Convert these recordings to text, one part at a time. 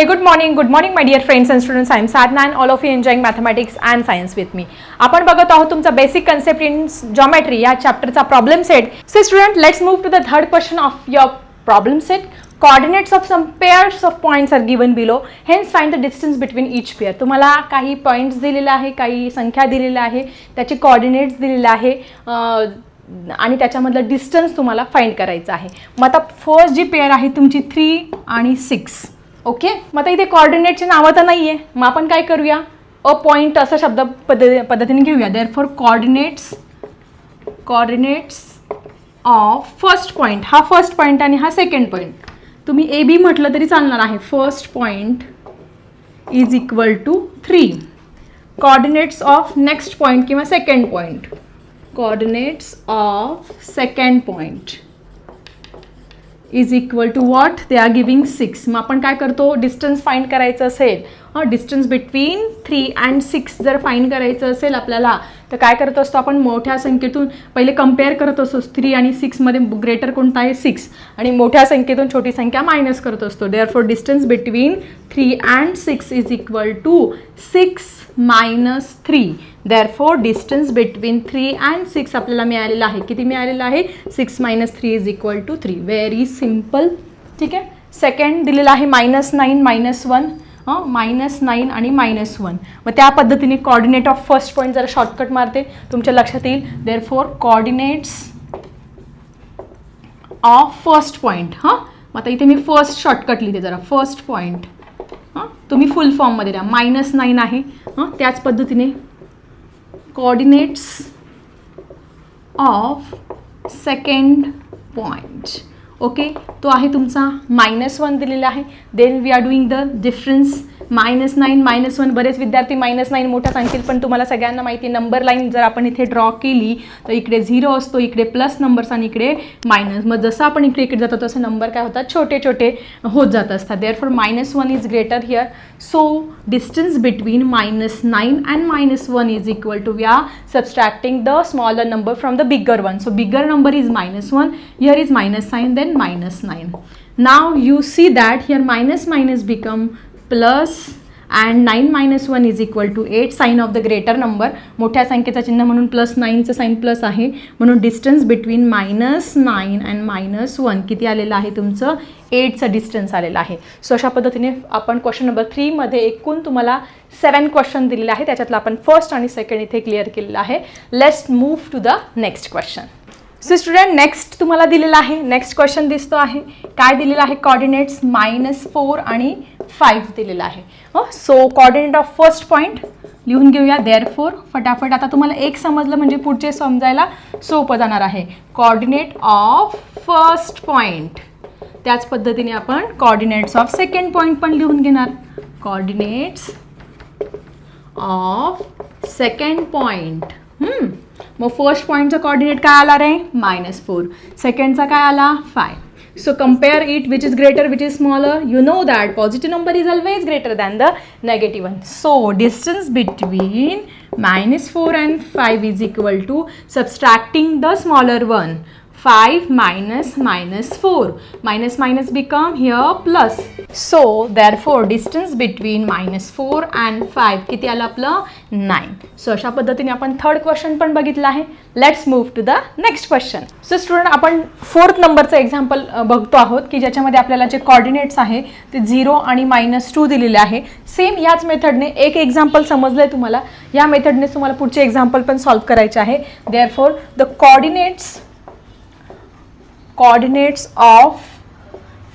Hey good morning good morning my dear friends and students I am sad none all of you enjoying mathematics and science with me आपण बघत आहोत तुमचा basic concept in geometry या चॅप्टरचा problem set so student let's move to the third question of your problem set coordinates of some pairs of points are given below hence find the distance between each pair तुम्हाला काही points दिलेलं आहे काही संख्या दिलेल्या आहे त्याचे coordinates दिलेले आहे आणि त्याच्यामधलं डिस्टन्स तुम्हाला फाईंड करायचं आहे. मग आता फर्स्ट जी पेअर आहे तुमची थ्री आणि सिक्स ओके? मग आता इथे कॉर्डिनेटची नावं तर नाही आहे मग आपण काय करूया? अ पॉईंट असा शब्द पद्धती पद्धतीने घेऊया. Therefore coordinates coordinates of first point हा फर्स्ट पॉईंट आणि हा सेकंड पॉईंट तुम्ही ए बी म्हटलं तरी चालणार आहे. First point is equal to three coordinates of next point किंवा second point coordinates of second point is equal to what they are giving six मग आपण काय करतो? डिस्टन्स फाईंड करायचं असेल distance between three and six जर find करायचं असेल आपल्याला तर काय करत असतो आपण? मोठ्या संख्येतून पहिले कंपेअर करत असतो. थ्री आणि सिक्समध्ये ग्रेटर कोणता आहे? सिक्स आणि मोठ्या संख्येतून छोटी संख्या मायनस करत असतो. Therefore distance between three and six is equal to six minus three therefore distance between three and six आपल्याला मिळालेलं आहे. किती मिळालेलं आहे? Six minus three is equal to three very simple ठीक आहे? सेकंड दिलेलं आहे मायनस नाईन मायनस वन हां मायनस नाईन आणि मायनस वन मग त्या पद्धतीने कॉर्डिनेट ऑफ फर्स्ट पॉईंट जरा शॉर्टकट मारते. तुमच्या लक्षात येईल. Therefore coordinates of first point हां? मग आता इथे मी फर्स्ट शॉर्टकट लिहिते जरा. फर्स्ट पॉईंट हां? तुम्ही फुल फॉर्ममध्ये द्या. मायनस नाईन आहे. हां? त्याच पद्धतीने coordinates of second point okay तो आहे तुमचा मायनस वन दिलेला आहे. Then we are doing the difference minus nine minus one बरेच विद्यार्थी मायनस नाईन मोठा सांगतील पण तुम्हाला सगळ्यांना माहिती आहे नंबर लाईन जर आपण इथे ड्रॉ केली तर इकडे झिरो असतो इकडे प्लस नंबर्स आणि इकडे मायनस मग जसं आपण इकडे इकडे जातो तसं नंबर काय होतात? छोटे छोटे होत जात असतात. Therefore minus one is greater here so distance between minus nine and minus one is equal to we are subtracting the smaller number from the bigger one so bigger number is minus one here is minus sign then then minus 9. Now you see that here minus minus become plus and 9 minus 1 is equal to 8 sign of the greater number. मोठ्या संख्येचा चिन्ह म्हणून plus नाईनचं sine plus आहे. म्हणून distance between minus nine and minus one किती आलेलं आहे तुमचं? एटचं डिस्टन्स आलेलं आहे. सो अशा पद्धतीने आपण क्वेश्चन नंबर थ्रीमध्ये एकूण तुम्हाला सेवन क्वेश्चन दिलेले आहे त्याच्यातलं आपण फर्स्ट आणि सेकंड इथे क्लिअर केलेलं आहे. Let's move to the next question so student next तुम्हाला दिलेला आहे. नेक्स्ट क्वेश्चन दिसतो आहे. काय दिलेलं आहे? कॉर्डिनेट्स मायनस फोर आणि फाईव्ह दिलेलं आहे. So coordinate of first point लिहून घेऊया. देअर फोर फटाफट आता तुम्हाला एक समजलं म्हणजे पुढचे समजायला सोपं जाणार आहे. कॉर्डिनेट ऑफ फर्स्ट पॉईंट त्याच पद्धतीने आपण कॉर्डिनेट्स ऑफ सेकंड पॉईंट पण लिहून घेणार. कॉर्डिनेट्स ऑफ सेकंड पॉईंट मग फर्स्ट पॉईंटचा कॉर्डिनेट काय आला रे? मायनस फोर सेकंडचा काय आला? Five so compare it which is greater which is smaller you know that positive number is always greater than the negative one so distance between minus four and five is equal to subtracting the smaller one 5 minus minus 4 minus minus become here plus. So therefore distance between minus 4 and 5 किती आलं आपलं? 9 so अशा पद्धतीने आपण third question पण बघितलं आहे. Let's move to the next question so student आपण फोर्थ नंबरचं एक्झाम्पल बघतो आहोत की ज्याच्यामध्ये आपल्याला जे कॉर्डिनेट्स आहे ते झिरो आणि मायनस टू दिलेले आहे. सेम याच मेथडने एक एक्झाम्पल समजलं आहे तुम्हाला. या मेथडने तुम्हाला पुढचे एक्झाम्पल पण सॉल्व्ह करायचे आहे. There the coordinates coordinates of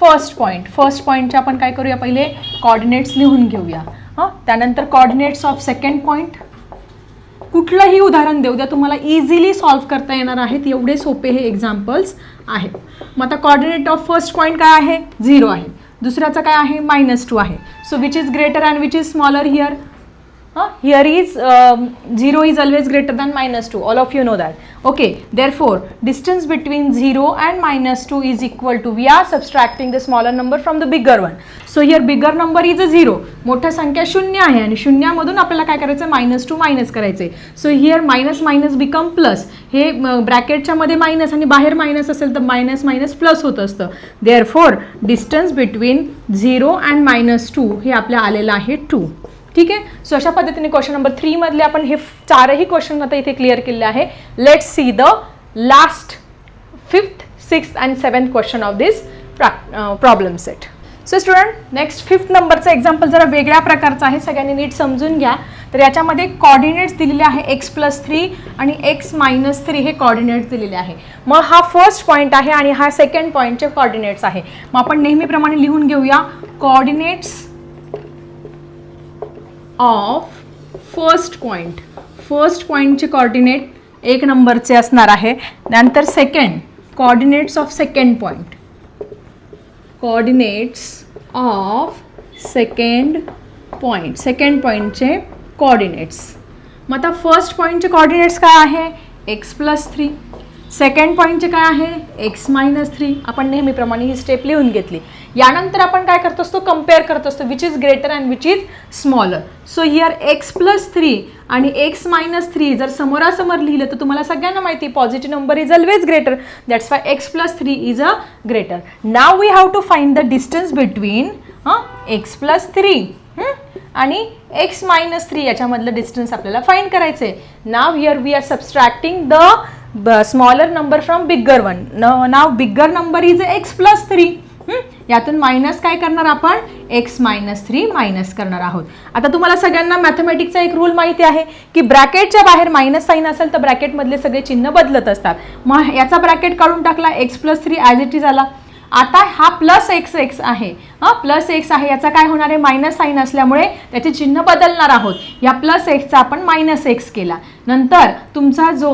first point first पॉईंटचे आपण काय करूया पहिले? कॉर्डिनेट्स लिहून घेऊया. हां? त्यानंतर कॉर्डिनेट्स ऑफ सेकंड पॉईंट कुठलंही उदाहरण देऊ द्या. तुम्हाला इझिली सॉल्व्ह करता येणार आहेत. एवढे सोपे हे एक्झाम्पल्स आहेत. मग आता कॉर्डिनेट ऑफ फर्स्ट पॉईंट काय आहे? झिरो आहे. दुसऱ्याचं काय आहे? मायनस टू आहे. So which is greater and which is smaller here here is um, 0 is always greater than minus 2 all of you know that okay therefore distance between 0 and minus 2 is equal to we are subtracting the smaller number from the bigger one so here bigger number is a 0 मोठ्या संख्या शून्य आहे आणि शून्यामधून आपल्याला काय करायचं minus two minus करायचे so here minus minus become plus हे ब्रॅकेटच्या मध्ये मायनस आणि बाहेर मायनस असेल तर मायनस मायनस प्लस होत असतं therefore distance between zero and minus two हे आपल्या आलेलं आहे टू ठीक आहे? सो अशा पद्धतीने क्वेश्चन नंबर थ्रीमधले आपण हे चारही क्वेश्चन आता इथे क्लिअर केले आहे. Let see the last fifth sixth and seventh question of this problem set so student next fifth नंबरचं एक्झाम्पल जरा वेगळ्या प्रकारचं आहे. सगळ्यांनी नीट समजून घ्या. तर याच्यामध्ये कॉर्डिनेट्स दिलेले आहे. एक्स प्लस थ्री आणि एक्स मायनस थ्री हे कॉर्डिनेट्स दिलेले आहे. मग हा फर्स्ट पॉईंट आहे आणि हा सेकंड पॉईंटचे कॉर्डिनेट्स आहे. मग आपण नेहमीप्रमाणे लिहून घेऊया. Coordinates of first point first पॉईंटचे कॉर्डिनेट एक नंबरचे असणार आहे. नंतर second coordinates of second point coordinates of second point second पॉईंटचे कॉर्डिनेट्स मग आता फर्स्ट पॉईंटचे कॉर्डिनेट्स काय आहे? एक्स प्लस थ्री सेकंड पॉईंटचे काय आहे? एक्स मायनस थ्री आपण नेहमीप्रमाणे ही स्टेप लिहून घेतली. यानंतर आपण काय करत असतो? कंपेअर करत असतो. Which is greater and which is smaller so here x plus three आणि एक्स मायनस थ्री जर समोरासमोर लिहिलं तर तुम्हाला सगळ्यांना माहिती positive number is always greater that's why x plus three is a greater now we have to find the distance between x plus three आणि x minus three याच्यामधलं डिस्टन्स आपल्याला फाईंड करायचं आहे now here we are subtracting the smaller number from bigger one now bigger number is x plus three यातून minus काय करणार आपण? X minus three minus करणार आहोत. आता तुम्हाला सगळ्यांना मॅथमॅटिकचा एक रूल माहिती आहे की ब्रॅकेटच्या बाहेर मायनस साईन असेल तर ब्रॅकेटमधले सगळे चिन्ह बदलत असतात. मग याचा ब्रॅकेट काढून टाकला x plus three as it is आला आता हा प्लस एक्स एक्स आहे. हां? प्लस एक्स आहे याचा काय होणार आहे? मायनस साईन असल्यामुळे त्याचे चिन्ह बदलणार आहोत. या प्लस एक्सचा आपण मायनस एक्स केला. नंतर तुमचा जो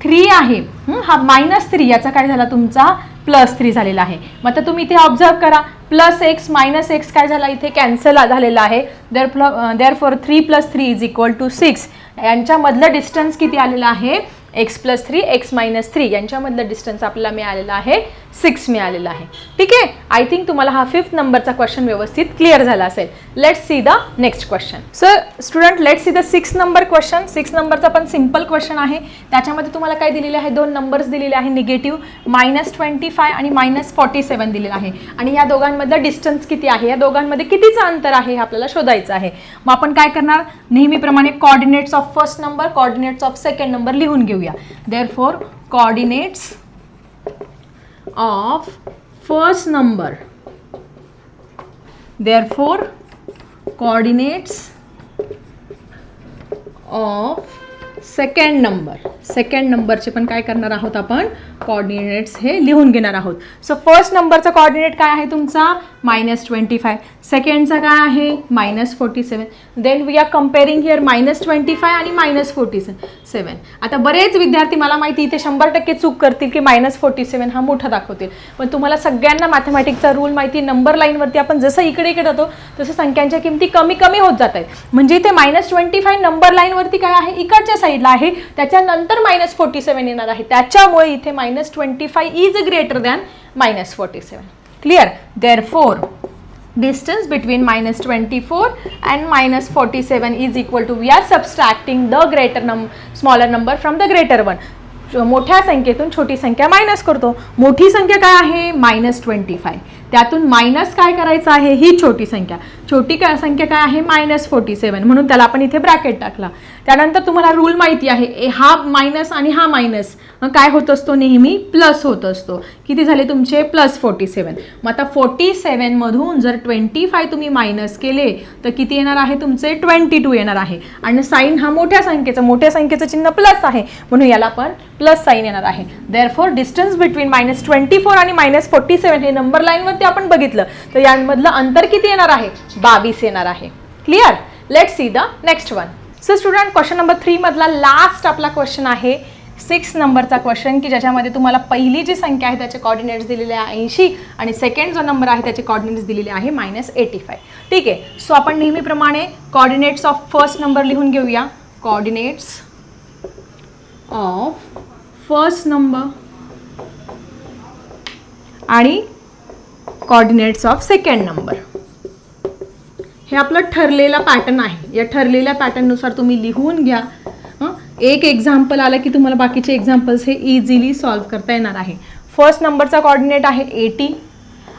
थ्री आहे. हा मायनस थ्री याचा काय झाला तुमचा? प्लस थ्री झालेला आहे. मग आता तुम्ही इथे ऑब्झर्व करा. प्लस एक्स मायनस एक्स काय झाला? इथे कॅन्सल झालेला आहे. देअर प्ल therefore three plus three is equal to six यांच्यामधलं distance किती आलेलं आहे? X plus three x minus three यांच्यामधलं distance आपल्याला मिळालेलं आहे. सिक्स मिळालेला आहे. ठीक आहे? आय थिंक तुम्हाला हा फिफ्थ नंबरचा क्वेश्चन व्यवस्थित क्लिअर झाला असेल. Let see the next question sir student let see the six number question six नंबरचा पण सिंपल क्वेश्चन आहे. त्याच्यामध्ये तुम्हाला काय दिलेले आहे? दोन नंबर्स दिलेले आहे निगेटिव्ह मायनस ट्वेंटी फाय आणि मायनस फॉर्टी सेवन दिलेलं आहे. आणि या दोघांमधलं डिस्टन्स किती आहे? या दोघांमध्ये कितीचं अंतर आहे हे आपल्याला शोधायचं आहे. मग आपण काय करणार? नेहमीप्रमाणे coordinates of first number coordinates of second number लिहून घेऊया. Therefore coordinates of first number. Therefore coordinates of second number second नंबरचे पण काय करणार आहोत आपण? कॉर्डिनेट्स हे लिहून घेणार आहोत. सो फर्स्ट नंबरचा कॉर्डिनेट काय आहे तुमचा? मायनस ट्वेंटी फाय सेकंडचा काय आहे? Minus forty seven then we are comparing here minus twenty five आणि मायनस फोर्टी सेवन आता बरेच विद्यार्थी मला माहिती इथे शंभर टक्के चूक करतील की मायनस फोर्टी सेवन हा मोठा दाखवतील. पण तुम्हाला सगळ्यांना मॅथमॅटिकचा रूल माहिती नंबर लाईनवरती आपण जसं इकडे इकडे जातो तसं संख्यांच्या किमती कमी कमी होत जात आहेत. म्हणजे इथे मायनस ट्वेंटी फाय नंबर लाईनवरती काय आहे? इकडच्या साईडला आहे. त्याच्यानंतर मायनस फोर्टी सेवन येणार आहे. त्याच्यामुळे इथे minus twenty five is greater than minus forty seven clear therefore distance between minus 24 and minus 47 is equal to we are subtracting the greater num smaller number from the greater one. मोठ्या संख्येतून छोटी संख्या minus करतो. मोठी संख्या काय आहे? Minus twenty five त्यातून मायनस काय करायचं आहे? ही छोटी संख्या. छोटी काय संख्या काय आहे? मायनस फोर्टी सेवन म्हणून त्याला आपण इथे ब्रॅकेट टाकला. त्यानंतर तुम्हाला रूल माहिती आहे. ए हा मायनस आणि हा मायनस काय होत असतो? नेहमी प्लस होत असतो. किती झाले तुमचे? प्लस फोर्टी सेवन मग आता फोर्टी सेवनमधून जर ट्वेंटी फाय तुम्ही मायनस केले तर किती येणार आहे तुमचे? ट्वेंटी टू येणार आहे. आणि साईन हा मोठ्या संख्येचं मोठ्या संख्येचं चिन्ह प्लस आहे. म्हणून याला पण प्लस साईन येणार आहे. Therefore distance between minus twenty four आणि मायनस फोर्टी सेवन हे नंबर लाईनवर ते आपण बघितलं. तर यांमधलं अंतर किती येणार आहे? बावीस येणार आहे. Clear let see the next one so student question number three मधला लास्ट आपला क्वेश्चन आहे. सिक्स नंबरचा क्वेश्चन की ज्याच्यामध्ये तुम्हाला पहिली जी संख्या आहे त्याचे कॉर्डिनेट्स दिलेले आहे ऐंशी आणि सेकंड जो नंबर आहे त्याचे कॉर्डिनेट्स दिलेले आहे मायनस एटी फाय ठीक आहे? सो आपण नेहमीप्रमाणे कॉर्डिनेट्स ऑफ फर्स्ट नंबर लिहून घेऊया. कॉर्डिनेट्स ऑफ फर्स्ट नंबर आणि कॉर्डिनेट्स ऑफ सेकंड नंबर हे आपलं ठरलेला पॅटर्न आहे. या ठरलेल्या पॅटर्ननुसार तुम्ही लिहून घ्या. एक एक्झाम्पल आलं की तुम्हाला बाकीचे एक्झाम्पल्स हे इझिली सॉल्व करता येणार आहे. फर्स्ट नंबरचा कॉर्डिनेट आहे एटी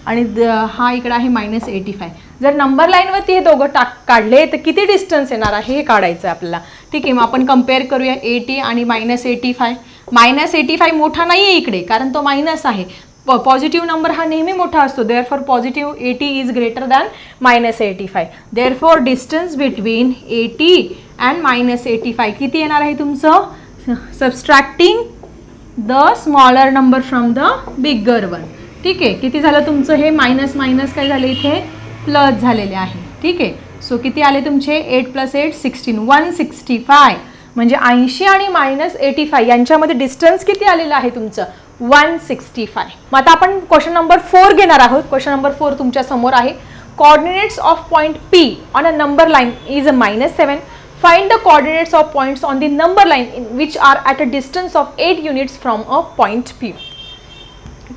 आणि हा इकडं आहे मायनस एटी फाय जर नंबर लाईनवरती हे दोघं टाक काढले तर किती डिस्टन्स येणार आहे हे काढायचं आहे आपल्याला. ठीक आहे मग आपण कंपेअर करूया एटी आणि minus eighty five minus eighty five मोठा नाही आहे इकडे कारण तो मायनस आहे. पॉझिटिव्ह नंबर हा नेहमी मोठा असतो. Therefore positive eighty is greater than minus eighty five therefore distance between eighty and minus eighty five किती येणार आहे तुमचं? Subtracting the smaller number from the bigger one ठीक आहे? किती झालं तुमचं? हे मायनस मायनस काय झालं इथे? प्लस झालेले आहे. ठीक आहे? सो किती आले तुमचे? Eight plus eight sixteen one sixty five म्हणजे ऐंशी आणि मायनस एटी फाय यांच्यामध्ये डिस्टन्स किती आलेलं आहे तुमचं? वन सिक्स्टी फाय मग आता आपण क्वेश्चन नंबर फोर घेणार आहोत. क्वेश्चन नंबर फोर तुमच्यासमोर आहे. Coordinates of point P on a number line is a minus seven find the coordinates of points on the number line which are at a distance of eight units from a point P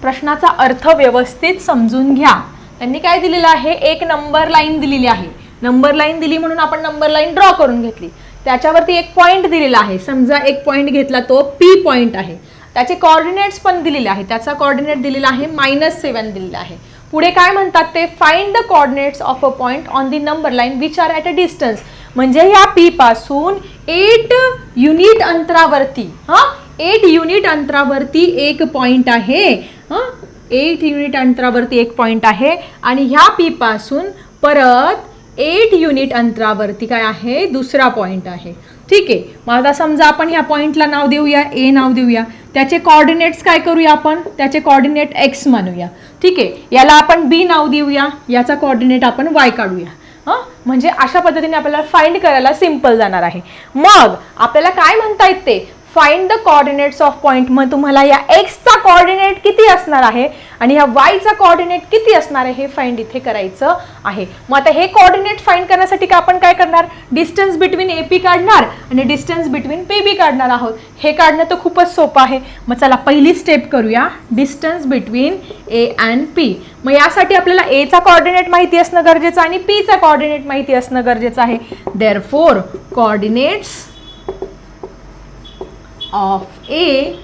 प्रश्नाचा अर्थ व्यवस्थित समजून घ्या. त्यांनी काय दिलेलं आहे? एक नंबर लाईन दिलेली आहे. नंबर लाईन दिली म्हणून आपण नंबर लाईन ड्रॉ करून घेतली. त्याच्यावरती एक पॉईंट दिलेला आहे. समजा एक पॉईंट घेतला तो पी पॉईंट आहे. त्याचे कॉर्डिनेट्स पण दिलेले आहे त्याचा कॉर्डिनेट दिलेला आहे मायनस सेवन दिलेला आहे. पुढे काय म्हणतात ते? Find the coordinates of a point on the number line which are at a distance म्हणजे या पी पासून एट युनिट अंतरावरती हां? एट युनिट अंतरावरती एक पॉइंट आहे हां? एट युनिट अंतरावरती एक पॉइंट आहे. आणि ह्या पी पासून परत एट युनिट अंतरावरती काय आहे? दुसरा पॉइंट आहे. ठीक आहे. मग आता समजा आपण ह्या पॉइंटला नाव देऊया ए नाव देऊया. त्याचे कॉर्डिनेट्स काय करूया आपण? त्याचे कॉर्डिनेट एक्स मानूया. ठीक आहे? याला आपण बी नाव देऊया. याचा कॉर्डिनेट आपण वाय काढूया. हां? म्हणजे अशा पद्धतीने आपल्याला फाइंड करायला सिंपल जाणार आहे. मग आपल्याला काय म्हणता येत ते? Find the coordinates of point मग तुम्हाला या एक्सचा कॉर्डिनेट किती असणार आहे? आणि ह्या वायचा कॉर्डिनेट किती असणार आहे हे फाइंड इथे करायचं आहे. मग आता हे कॉर्डिनेट फाइंड करण्यासाठी का आपण काय करणार? डिस्टन्स बिटवीन ए पी काढणार आणि डिस्टन्स बिटवीन पी बी काढणार आहोत. हे काढणं तर खूपच सोपं आहे. मग चला पहिली स्टेप करूया. Distance between A and P मग यासाठी आपल्याला एचा कॉर्डिनेट माहिती असणं गरजेचं आणि पीचा कॉर्डिनेट माहिती असणं गरजेचं आहे. Therefore coordinates of A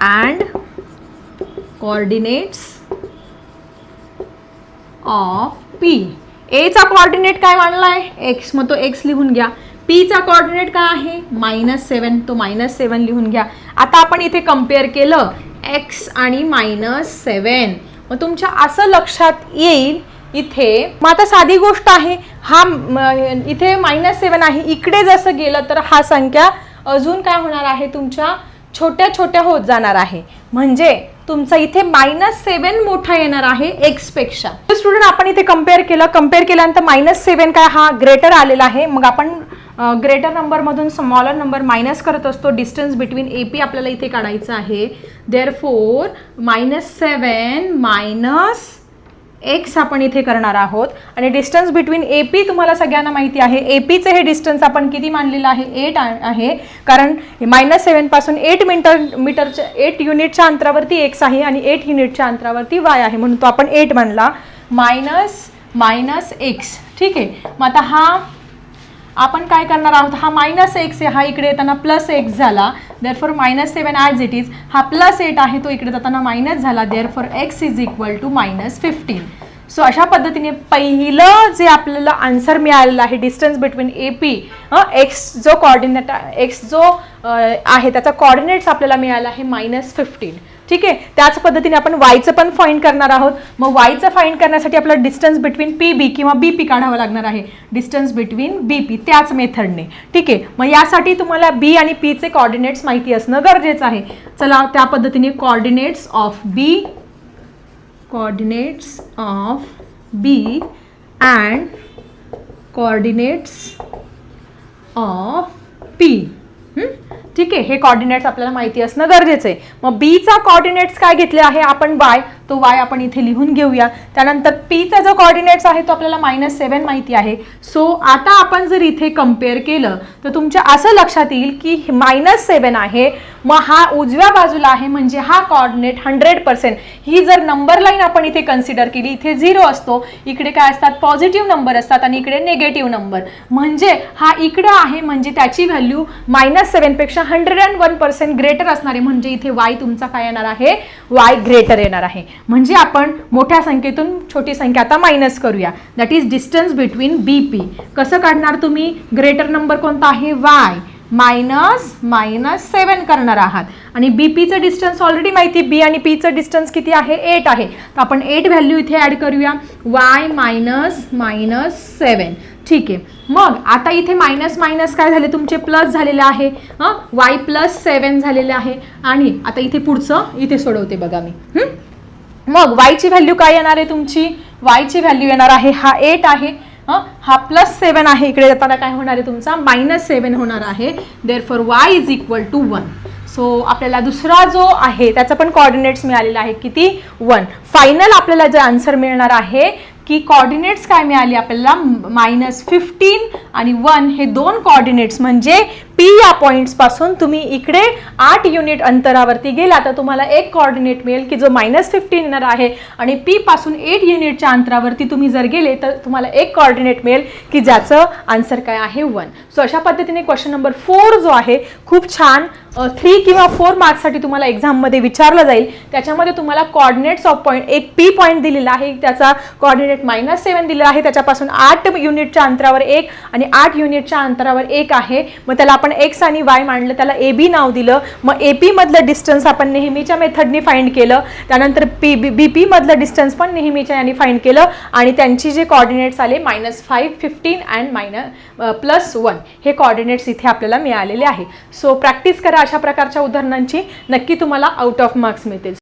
and coordinates of P. A चा कॉर्डिनेट काय मानलाय एक्स मग तो एक्स लिहून घ्या. P चा कॉर्डिनेट काय आहे? मायनस सेवन तो मायनस सेवन लिहून घ्या. आता आपण इथे कंपेअर केलं. एक्स आणि मायनस सेवन मग तुमच्या असं लक्षात येईल इथे. मग आता साधी गोष्ट आहे. हा इथे मायनस सेवन आहे. इकडे जसं गेलं तर हा संख्या अजून काय होणार आहे? तुमच्या छोट्या छोट्या होत जाणार आहे. म्हणजे तुमचा इथे मायनस सेवन मोठा येणार आहे एक्सपेक्षा स्टुडंट आपण इथे कंपेअर केलं. कंपेअर केल्यानंतर मायनस सेवन काय हा ग्रेटर आलेला आहे. मग आपण ग्रेटर नंबरमधून स्मॉलर नंबर मायनस करत असतो. डिस्टन्स बिटवीन ए पी आपल्याला इथे काढायचं आहे. Therefore minus seven minus x आपण इथे करणार आहोत. आणि डिस्टन्स बिटवीन ए पी तुम्हाला सगळ्यांना माहिती आहे. ए पीचं हे डिस्टन्स आपण किती मानलेलं आहे? एट आहे. कारण मायनस सेवनपासून एट मीटर मीटरच्या एट युनिटच्या अंतरावरती एक्स आहे आणि एट युनिटच्या अंतरावरती वाय आहे. म्हणून तो आपण एट मानला. मायनस मायनस एक्स ठीक आहे? मग आता हा आपण काय करणार आहोत? हा मायनस एक्स आहे. हा इकडे येताना प्लस एक्स झाला. Therefore minus seven as it is हा प्लस एट आहे तो इकडे जाताना मायनस झाला. Therefore x is equal to minus fifteen so अशा पद्धतीने पहिलं जे आपल्याला आन्सर मिळालेलं आहे distance between A P x जो कॉर्डिनेट एक्स जो आहे त्याचा कॉर्डिनेट्स आपल्याला मिळाला आहे मायनस फिफ्टीन ठीक आहे? त्याच पद्धतीने आपण वायचं पण फाईंड करणार आहोत. मग वायचं फाईंड करण्यासाठी आपल्याला डिस्टन्स बिटवीन पी बी किंवा बी पी काढावं लागणार आहे. डिस्टन्स बिटवीन बी पी त्याच मेथडने ठीक आहे? मग यासाठी तुम्हाला बी आणि पीचे कॉर्डिनेट्स माहिती असणं गरजेचं आहे. चला त्या पद्धतीने coordinates of B coordinates of B and coordinates of P ठीक आहे हे कॉर्डिनेट्स आपल्याला माहिती असणं गरजेचं आहे. मग बीचा कॉर्डिनेट्स काय घेतले आहे? आपण वाय तो वाय आपण इथे लिहून घेऊया. त्यानंतर पीचा जो कॉर्डिनेट्स आहे तो आपल्याला मायनस सेवन माहिती आहे. सो आता आपण जर इथे कंपेअर केलं तर तुमच्या असं लक्षात येईल की मायनस सेवन आहे. मग हा उजव्या बाजूला आहे म्हणजे हा कॉर्डिनेट हंड्रेड पर्सेंट ही जर नंबर लाईन आपण इथे कन्सिडर केली इथे झिरो असतो. इकडे काय असतात? पॉझिटिव्ह नंबर असतात आणि इकडे निगेटिव्ह नंबर म्हणजे हा इकडे आहे म्हणजे त्याची value minus सेवनपेक्षा hundred and one percent greater असणारे म्हणजे इथे वाय तुमचा काय येणार आहे? वाय ग्रेटर येणार आहे. म्हणजे आपण मोठ्या संख्येतून छोटी संख्या आता मायनस करूया. That is distance between B P कसं काढणार तुम्ही? ग्रेटर नंबर कोणता आहे? वाय मायनस मायनस सेवन करणार आहात. आणि बी पीचं डिस्टन्स ऑलरेडी माहिती बी आणि पीचं डिस्टन्स किती आहे? एट आहे. तर आपण एट व्हॅल्यू इथे ॲड करूया. वाय मायनस मायनस सेवन ठीक आहे. मग आता इथे मायनस मायनस काय झाले? तुमचे प्लस झालेले आहे. हां? वाय प्लस सेवन झालेले आहे. आणि आता इथे पुढचं इथे सोडवते बघा मी. मग वायची व्हॅल्यू काय येणार आहे तुमची? वायची व्हॅल्यू येणार आहे. हा एट आहे. हं? हा प्लस सेवन आहे. इकडे जाताना काय होणार आहे तुमचा? मायनस सेवन होणार आहे. Therefore Y is equal to one so आपल्याला दुसरा जो आहे त्याचा पण कॉर्डिनेट्स मिळालेला आहे. किती? वन फायनल आपल्याला जे आन्सर मिळणार आहे की कॉर्डिनेट्स काय मिळाली आपल्याला? मायनस फिफ्टीन आणि वन हे दोन कॉर्डिनेट्स म्हणजे पी या पॉईंट्सपासून तुम्ही इकडे आठ युनिट अंतरावरती गेला तर तुम्हाला एक कॉर्डिनेट मिळेल की जो मायनस फिफ्टीन येणार आहे आणि पी पासून एट युनिटच्या अंतरावरती तुम्ही जर गेले तर तुम्हाला एक कॉर्डिनेट मिळेल की ज्याचं आन्सर काय आहे वन सो अशा पद्धतीने क्वेश्चन नंबर फोर जो आहे खूप छान थ्री किंवा फोर मार्क्ससाठी तुम्हाला एक्झाममध्ये विचारलं जाईल. त्याच्यामध्ये तुम्हाला कॉर्डिनेट्स ऑफ पॉईंट एक पी पॉईंट दिलेला आहे त्याचा कॉर्डिनेट मायनस सेवन दिलेला आहे त्याच्यापासून आठ युनिटच्या अंतरावर एक आणि आठ युनिटच्या अंतरावर एक आहे. मग त्याला आपण एक्स आणि वाय मांडलं त्याला ए बी नाव दिलं. मग ए पीमधलं डिस्टन्स आपण नेहमीच्या मेथडनी फाइंड केलं. त्यानंतर पी बी बी पी मधलं डिस्टन्स पण नेहमीच्या यांनी फाइंड केलं. आणि त्यांची जे कॉर्डिनेट्स आले minus five fifteen and minus plus one हे कॉर्डिनेट्स इथे आपल्याला मिळालेले आहे. सो प्रॅक्टिस करा अशा प्रकारच्या उदाहरणांची. नक्की तुम्हाला आउट ऑफ मार्क्स मिळतील.